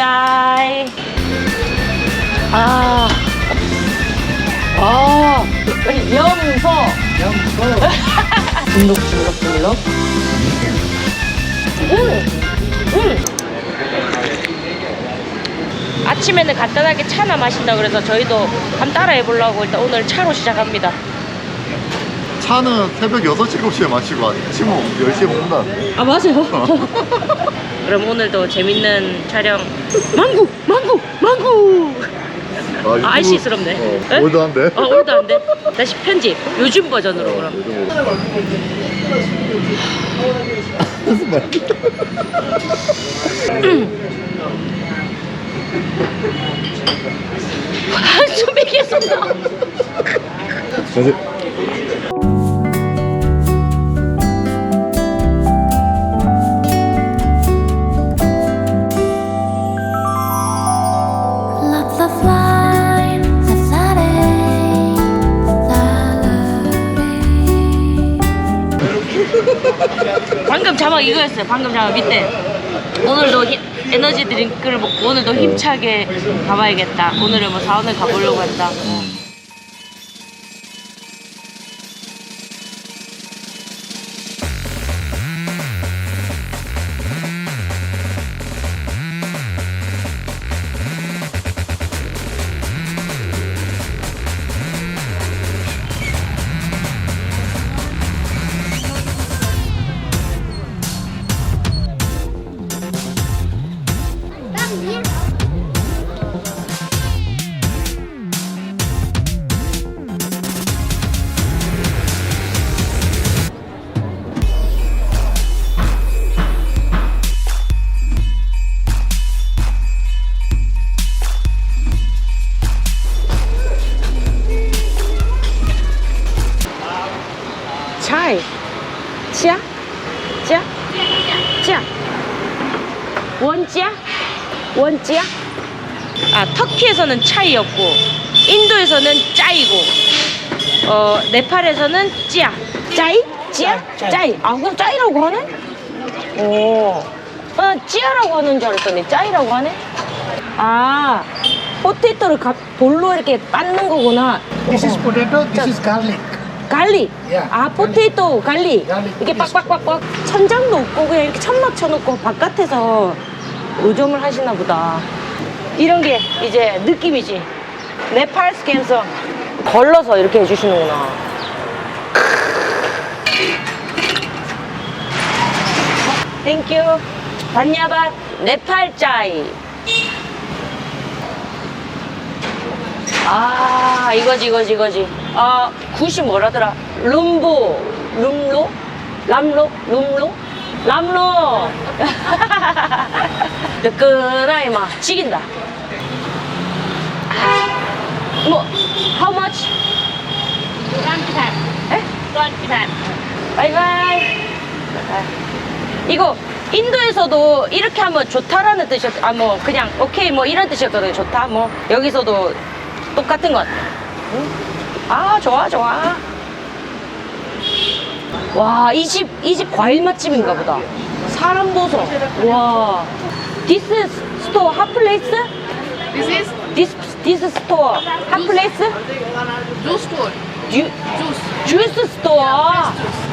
짜이. 아. 아. 염소. 염소. 줄룩줄룩줄룩. 음. 음. 아침에는 간단하게 차나 마신다 그래서 저희도 한번 따라 해 보려고 일단 오늘 차로 시작합니다. 차는 새벽 6시, 7시에 마시고 아침 10시에 먹는다는데 아 맞아요. 그럼 오늘도 재밌는 촬영. 망구, 망구, 망구. 아, 아, 아이씨스럽네. 어, 에? 올드한데? 어, 오늘도 안 돼. 다시 편집. 요즘 버전으로 그럼. 요즘으로. 무슨 말? 숨이 계속 나. 그래 방금 자막 이거였어요. 방금 자막 밑에. 오늘도 힘- 에너지 드링크를 먹고 오늘도 힘차게 가봐야겠다. 오늘은 뭐 사원을 가보려고 한다. 원짜? 아, 터키에서는 차이였고, 인도에서는 짜이고, 어, 네팔에서는 짜. 짜이? 짜? 짜이. 아, 그럼 짜이라고 하네? 오. 아, 찌아라고 하는 줄 알았더니 짜이라고 하네? 아, 포테이토를 가- 돌로 이렇게 빻는 거구나. This is potato, this is garlic. 갈릭. Yeah. 아, 포테이토. 갈릭. 이렇게 빡빡빡빡. 천장도 없고 그냥 이렇게 천막 쳐놓고 바깥에서 노점을 하시나 보다. 이런 게 이제 느낌이지. 네팔 스캔서 걸러서 이렇게 해주시는구나. 땡큐. 반야밭 네팔 짜이. 아 이거지 이거지 이거지 아 굿이 뭐라더라 룸보 룸로 람로 룸로 람로 뜨끈하게 막 지긴다. 아, 뭐 how much? 에? 바이바이. 이거 인도에서도 이렇게 하면 좋다라는 뜻이었 아 뭐 그냥 오케이 뭐 이런 뜻이었거든요 좋다 뭐. 여기서도 똑같은 것 같아. 응? 아 좋아 좋아. 와 이 집 이 집 과일 맛집인가 보다 사람 보소 와 This is store hot place? This is This this store hot place? juice store. 주, Juice. 주스 스토어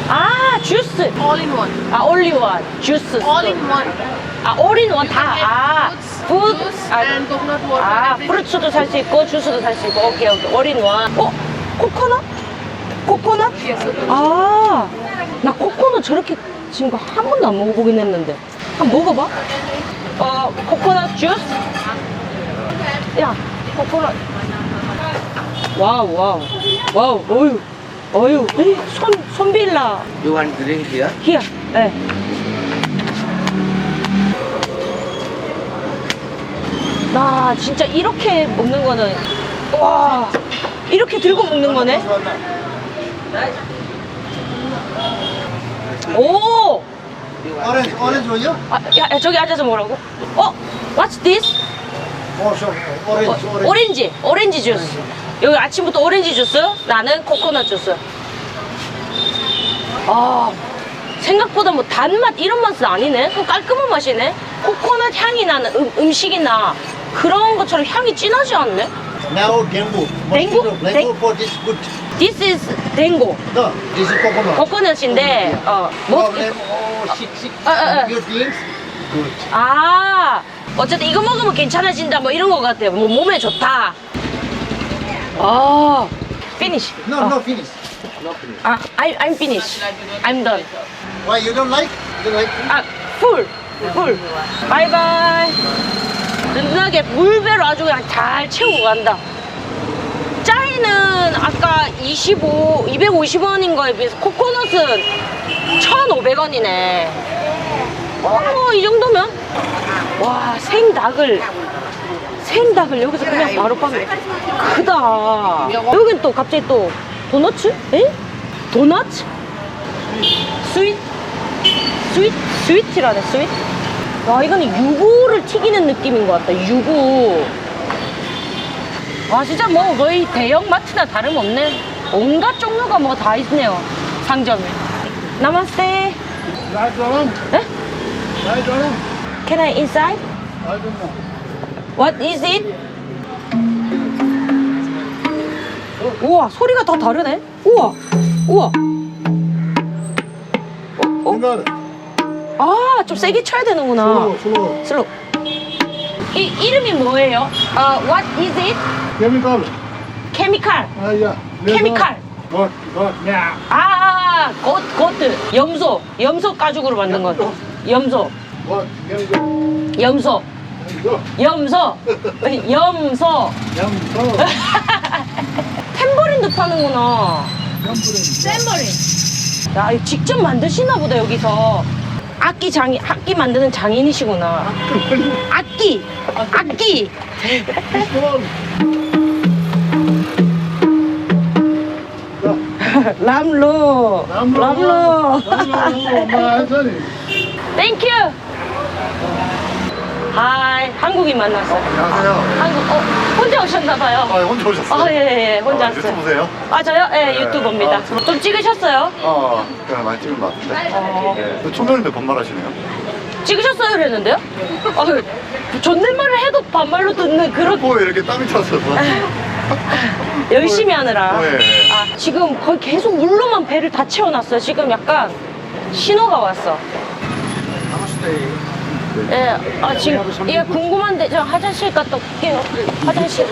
아 주스 All in one. 아 only one 주스 All in one. 아 올인 원다아 푸드 Juice 아, and coconut water. 아 everything. 프루츠도 살 수 있고 주스도 살 수 있고 오케이 오케이 올인 원 어? 코코넛? 코코넛? 아 나 코코넛 저렇게 지금 한 번도 안 먹어보긴 했는데. 한번 먹어봐. 어 코코넛 주스? 야 코코넛. 와우 와우. 와우 어유 어유. 손 손빌라. You want drink here? 히야 네. 나 진짜 이렇게 먹는 거는 와. 이렇게 들고 먹는 거네 오 Orange, orange will you? 아, 야, 야, 저기 앉아서 먹으라고 어 what's this Oh, sure. Orange, 어, orange. 오렌지 오렌지 주스 여기 아침부터 오렌지 주스 나는 코코넛 주스 아 생각보다 뭐 단맛 이런 맛은 아니네 좀 깔끔한 맛이네 코코넛 향이 나는 음, 음식이나 그런 것처럼 향이 진하지 않네? Now dengue. Dengue? Mosquito, Deng- dengue for this good. This is 댕고. No, this is coconut. 코코넛인데, 어, 뭐, Problem, oh, sick, sick. Uh, uh, uh. Your things? Good. 아, 어쨌든 이거 먹으면 괜찮아진다, 뭐 이런 거 같아요. 뭐 몸에 좋다. 아, finish. No, 어. no, finish. 아, I, I'm finished. I'm done. Why you don't like? You like? 아, 풀, 풀. 바이바이. 든든하게 물배로 아주 그냥 잘 채우고 간다. 짜이는 아까 25, 250원인 거에 비해서 코코넛은 1,500원이네. 어, 이 정도면? 와, 생닭을, 생닭을 여기서 그냥 바로 빠네. 크다. 여긴 또 갑자기 또 도너츠? 에? 도넛? 스윗? 스윗? 스위트라네, 스윗? 와, 이거는 유부를 튀기는 느낌인 것 같다, 유부. 와, 진짜 뭐 거의 대형 마트나 다름없네. 온갖 종류가 뭐 다 있네요, 상점에. 나마스테. Around. 에? Right around. Can I inside? I don't know. What is it? 우와, 소리가 다 다르네. 우와, 우와. 어, 어? 아, 좀 세게 쳐야 되는구나. Slow, slow. 슬로. 이 이름이 뭐예요? 어, what is it? Chemical. 케미칼. Ah, yeah. Chemical. What? What? Yeah. 아, 곧, 곧. 염소. 염소 가죽으로 만든 거. 염소. Chemical. 염소. 염소. 염소. Yum. So. 탬버린도 파는구나. Yum. 탬버린. 야, 직접 만드시나 보다, 여기서. 악기 장인, 악기 만드는 장인이시구나. 악기. 악기. 람로. 람로. 땡큐. 하이, 한국인 만났어요. 안녕하세요. 한국, 어, 혼자 오셨나봐요. 아, 혼자 오셨어요? 아, 예, 예, 예, 혼자 아, 왔어요. 유튜브세요? 아, 저요? 예, 네. 유튜버입니다. 아, 좀 찍으셨어요? 어, 그냥 많이 찍은 것 같은데. 어. 네. 초면인데 반말 하시네요. 찍으셨어요? 이랬는데요? 아, 존댓말을 해도 반말로 듣는 그런 코에 이렇게 땀이 차서. 열심히 하느라. 네. 아, 지금 거의 계속 물로만 배를 다 채워놨어요. 지금 약간 신호가 왔어. 예, 아, 지금, 예, 궁금한데, 저 화장실 갔다 올게요. 화장실.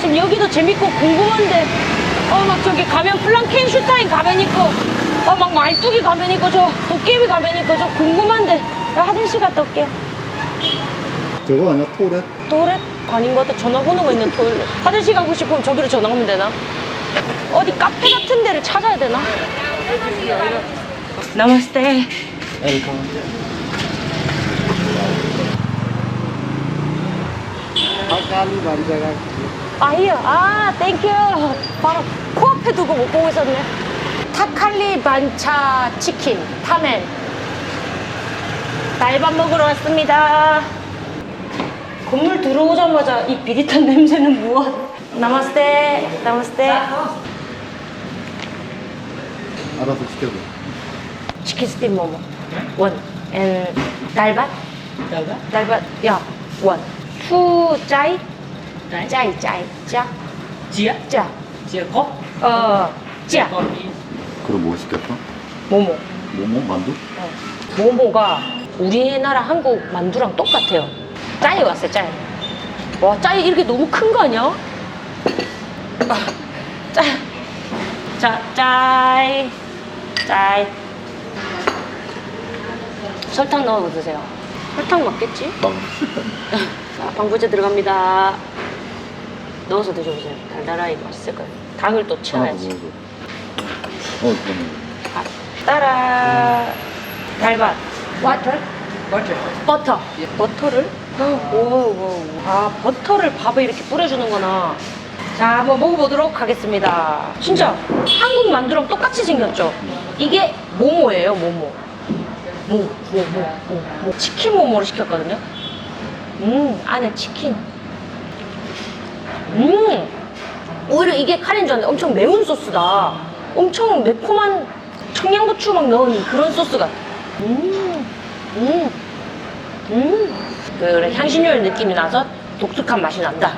지금 여기도 재밌고 궁금한데, 어, 막 저기 가면 플랑켄슈타인 가면 있고, 어, 막 말뚝이 가면 있고, 저 도깨비 가면 있고, 저 궁금한데, 나 화장실 갔다 올게요. 저거 아니야, 토레? 토일렛 아닌 것 같아. 전화번호가 있는 토일렛. 화장실 가고 싶으면 저기로 전화하면 되나? 어디 카페 같은 데를 찾아야 되나? 나마스테. 아이요. 아, 땡큐. 바로 코앞에 두고 못 보고 있었네. 타칼리 반차 치킨, 타멘. 날밥 먹으러 왔습니다. 건물 들어오자마자 이 비릿한 냄새는 무엇? 나마스테, 나마스테. 알아서 시켜줘. 치킨 스팀 모모. 원. 앤 달밭? 달밭? 달밭. 야, 원. 투 짜이? 짜이, 짜이. 짜? Chia 짜. Chia khóc 어, 짜. Đi 그럼 뭐 시켰어? 모모. 뭐뭐 만두? 모모가 우리나라 한국 만두랑 똑같아요. 짜이 왔어요, 짜이. 와, 짜이 이렇게 너무 큰 거 아니야? 아, 짜. 자, 짜이. 짜이. 설탕 넣어 드세요. 설탕 맞겠지? 빵. 자, 방부제 들어갑니다. 넣어서 드셔보세요. 달달하게 맛있을 거예요. 당을 또 하나 더 채워야지. 먹어줘. 어, 그러네. 아, 따라. 달밭. 와터? Butter 버터. 버터를? 오, 오, 아, 버터를 밥에 이렇게 뿌려주는구나. 자, 한번 먹어보도록 하겠습니다. 진짜 한국 만두랑 똑같이 생겼죠? 이게 모모예요, 모모. 모, 모, 모, 모, 모. 치킨 모모를 시켰거든요. 음, 안에 치킨. 음, 오히려 이게 줄 알았는데 엄청 매운 소스다. 엄청 매콤한 청양고추 막 넣은 그런 소스 같아. 음. 음, 음. 그 향신료의 느낌이 나서 독특한 맛이 난다.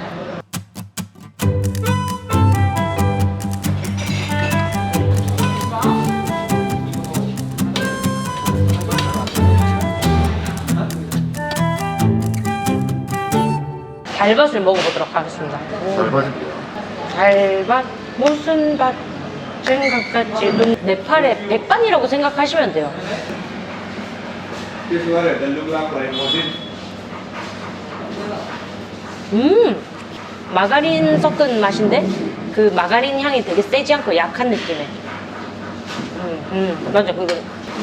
달밭을 먹어보도록 하겠습니다. 달밭 무슨 밭 생각같이 눈 네팔의 백반이라고 생각하시면 돼요. 음! 마가린 섞은 맛인데? 그 마가린 향이 되게 세지 않고 약한 느낌에. 음, 음. 맞아. 그거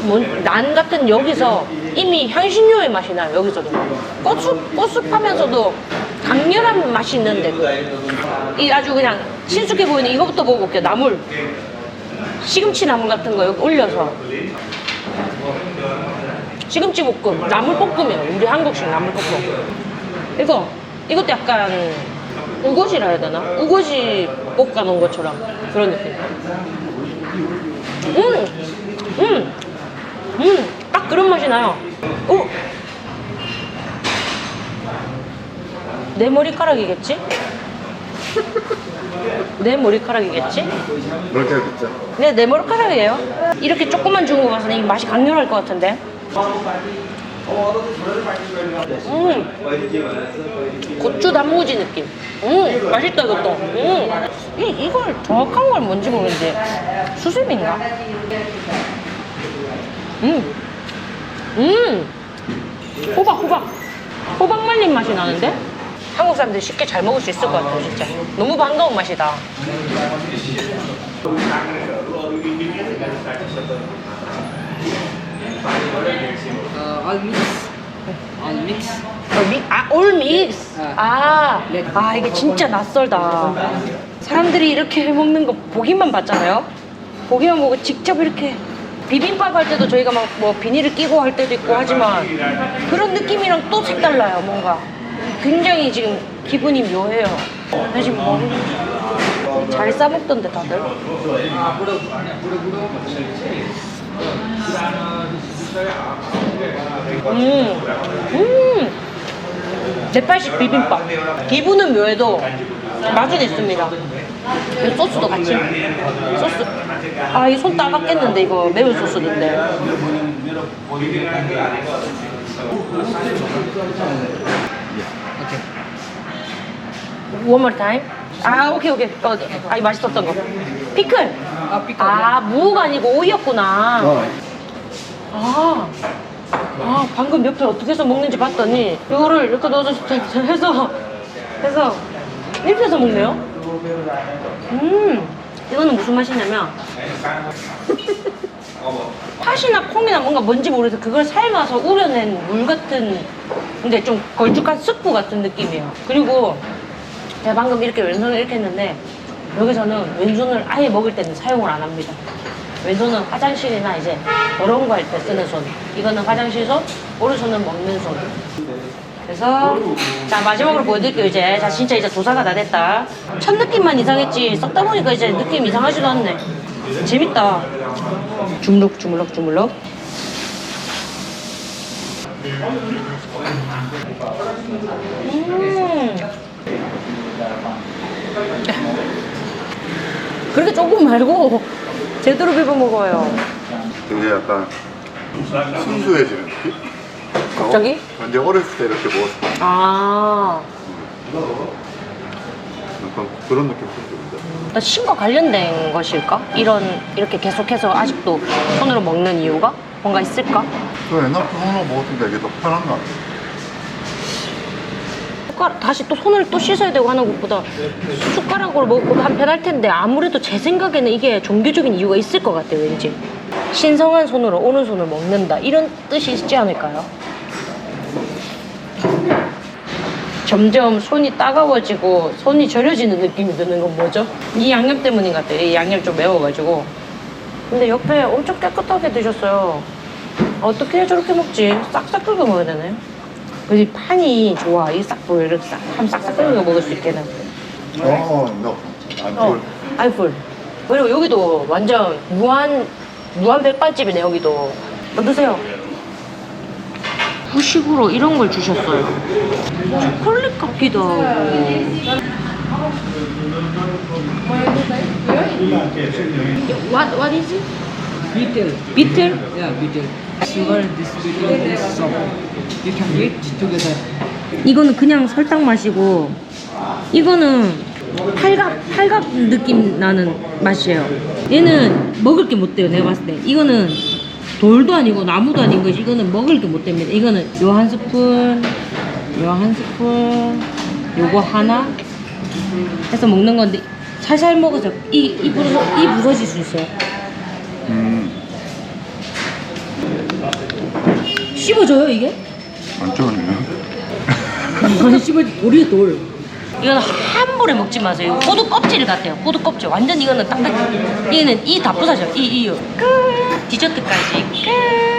뭔- 난 같은 여기서 이미 향신료의 맛이 나요 여기서도. 고수 고수하면서도 강렬한 맛이 있는데. 이 아주 그냥 친숙해 보이는 이거부터 먹어볼게요. 나물. 시금치 나물 같은 거 여기 올려서. 시금치 볶음. 나물 볶음이에요. 우리 한국식 나물 볶음. 이거 이것도 약간 우거지라 해야 되나? 우거지 볶아 놓은 것처럼 그런 느낌. 음, 음, 음, 딱 그런 맛이 나요. 오, 내 머리카락이겠지? 내 머리카락이겠지? 그렇게 됐죠. 네, 내 머리카락이에요. 이렇게 조금만 주고 가서는 이 맛이 강렬할 것 같은데. 음, 고추 단무지 느낌. 음, 맛있다 이것도. 음, 이 이걸 정확한 걸 뭔지 모르겠는데 수세미인가? 음, 음, 호박 호박 호박 말린 맛이 나는데 한국 사람들이 쉽게 잘 먹을 수 있을 것 같아요 진짜. 너무 반가운 맛이다. Uh, all mix. All mix. 어, 미, 아, 올 믹스. 아, 아, 이게 진짜 낯설다. 사람들이 이렇게 해 먹는 거 보기만 봤잖아요. 보기만 보고 직접 이렇게 비빔밥 할 때도 저희가 막 뭐 비닐을 끼고 할 때도 있고 하지만 그런 느낌이랑 또 색달라요, 뭔가. 굉장히 지금 기분이 묘해요. 나 지금 머리 잘 싸먹던데 다들. 음, 음. 네팔식 비빔밥. 기분은 묘해도 맛은 있습니다. 이 소스도 같이. 소스. 아, 이 손 따갑겠는데, 이거 매운 소스인데. One more time. 아, 오케이, 오케이. 어, 아, 이 맛있었던 거. 피클. Ah, pickle. 아, 무가 아니고 오이였구나. 어. 아, 아 방금 옆에 어떻게 해서 먹는지 봤더니 이거를 이렇게 넣어서 해서 해서 이렇게 해서 먹네요. 음, 이거는 무슨 맛이냐면 팥이나 콩이나 뭔가 뭔지 모르겠어 그걸 삶아서 우려낸 물 같은 근데 좀 걸쭉한 스프 같은 느낌이에요. 그리고 제가 방금 이렇게 왼손을 이렇게 했는데 여기서는 왼손을 아예 먹을 때는 사용을 안 합니다. 왼손은 화장실이나 이제 더러운 거 할 때 쓰는 손. 이거는 화장실 손, 오른손은 먹는 손. 그래서 자 마지막으로 보여드릴게요 이제 자 진짜 이제 도사가 다 됐다 첫 느낌만 이상했지 썩다 보니까 이제 느낌 이상하지도 않네 재밌다 주물럭 주물럭 주물럭 음 그렇게 조금 말고 제대로 비벼 먹어요 되게 약간 순수해지는 느낌? 갑자기? 어? 근데 어렸을 때 이렇게 먹었을 때 아 약간 그런 느낌 좀 드는데. 나 신과 관련된 것일까? 이런 이렇게 계속해서 아직도 손으로 먹는 이유가 뭔가 있을까? 저 옛날 손으로 먹었으니까 이게 더 편한 거 같아. 숟가락 다시 또 손을 또 씻어야 되고 하는 것보다 숟가락으로 먹고 한 편 할 텐데 아무래도 제 생각에는 이게 종교적인 이유가 있을 것 같아요 왠지 신성한 손으로 오른손을 먹는다 이런 뜻이 있지 않을까요? 점점 손이 따가워지고 손이 저려지는 느낌이 드는 건 뭐죠? 이 양념 때문인 것 같아요 이 양념 좀 매워가지고 근데 옆에 엄청 깨끗하게 드셨어요 어떻게 저렇게 먹지? 싹싹 긁어 먹어야 되나요? 이 판이 좋아. 이 싹불을 싹, 한 싹싹 끓여 먹을 수 있게는. 어, no. 안 어. 아이풀. 그리고 여기도 완전 무한, 무한 백반집이네, 여기도. 뭐 드세요? 후식으로 이런 걸 주셨어요. 초콜릿 같기도 하고. What what is it? Beetle. 비틀? Yeah, beetle. Sugar, this beetle, this eat together. 이거는 그냥 설탕 맛이고 이거는 팔각 팔각 느낌 나는 맛이에요. 얘는 먹을 게 못 돼요. 내가 봤을 때 이거는 돌도 아니고 나무도 아닌 것이 이거는 먹을 게 못 됩니다. 이거는 요 한 스푼, 요 한 스푼, 요거 하나 해서 먹는 건데 살살 먹어서 이, 이, 부서, 이 부서질 수 있어요. 음, 씹어져요 이게? 안 좋네요. 이거는 씹어져 돌이 돌. 이거는 한 번에 먹지 마세요. 호두 껍질 같아요. 호두 껍질. 완전 이거는 딱딱. 얘는 이 다 부서져. 이, 이. 끝. 디저트까지 끝.